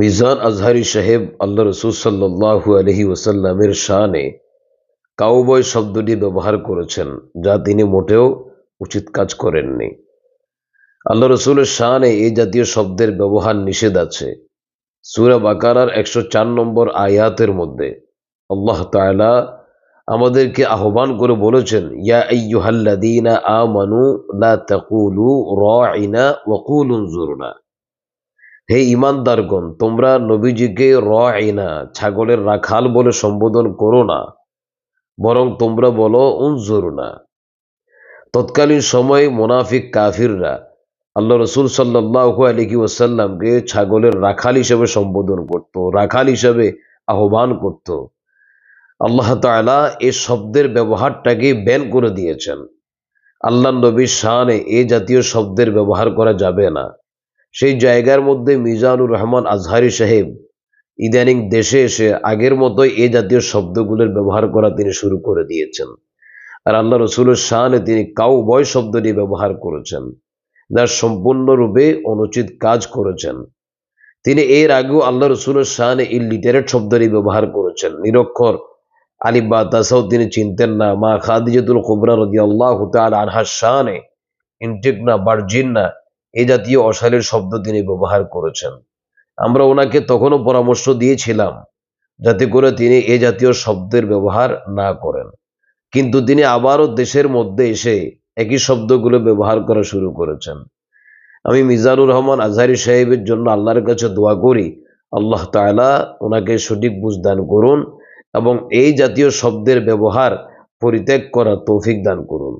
মিজান আজহারি সাহেব আল্লাহ রসুল সাল্লাহু আলহি ওসাল্লামের শানে কাউবয় শব্দটি ব্যবহার করেছেন, যা তিনি মোটেও উচিত কাজ করেননি। আল্লাহ রসুলের শানে এই জাতীয় শব্দের ব্যবহার নিষেধ আছে। সুরা বাকারার একশো চার নম্বর আয়াতের মধ্যে আল্লাহ তাআলা আমাদেরকে আহ্বান করে বলেছেন, ইয়া আইয়ুহাল্লাযীনা আমানু লা তাকুলু রাইনা ওয়া কুলু জুরনা হে ইমানদারগণ তোমরা নবীজিকে রাইনা ছাগলের রাখাল বলে সম্বোধন করো না, বরং তোমরা বলো উনজুরনা তৎকালীন সময়ে মোনাফিক কাফিররা আল্লাহ রসুল সাল্লাহ আলিকি ওসাল্লামকে ছাগলের রাখাল হিসেবে সম্বোধন করত, রাখাল হিসেবে আহ্বান করত। আল্লাহ তাআলা এ শব্দের ব্যবহারটাকে ব্যান করে দিয়েছেন। আল্লাহ নবীর শানে এ জাতীয় শব্দের ব্যবহার করা যাবে না। সেই জায়গার মধ্যে মিজানুর রহমান আজহারি সাহেব ইদানিং দেশে এসে আগের মতোই এ জাতীয় শব্দগুলোর ব্যবহার করা তিনি শুরু করে দিয়েছেন। আর আল্লাহ রসুলের শানে তিনি কাউ বয় শব্দটি ব্যবহার করেছেন। যার সম্পূর্ণরূপে অনুচিত কাজ করেছেন। তিনি এর আগেও আল্লাহ রসুলের শানে ইলিটারেট শব্দটি ব্যবহার করেছেন। নিরক্ষর আলিফ বা তাসাও তিনি চিনতেন না। মা খাদিজাতুল কুবরা রদি আল্লাহ আনহার শানে, ইনটেক না, বার্জিন না। এই জাতীয় অশালীর শব্দ তিনি ব্যবহার করেছেন। আমরা ওনাকে তখনও পরামর্শ দিয়েছিলাম যাতে করে তিনি এ জাতীয় শব্দের ব্যবহার না করেন। কিন্তু তিনি আবারও দেশের মধ্যে এসে একই শব্দগুলো ব্যবহার করা শুরু করেছেন। আমি মিজানুর রহমান আজহারি সাহেবের জন্য আল্লাহর কাছে দোয়া করি, আল্লাহ তাআলা ওনাকে সঠিক বুঝ দান করুন এবং এই জাতীয় শব্দের ব্যবহার পরিত্যাগ করা তৌফিক দান করুন।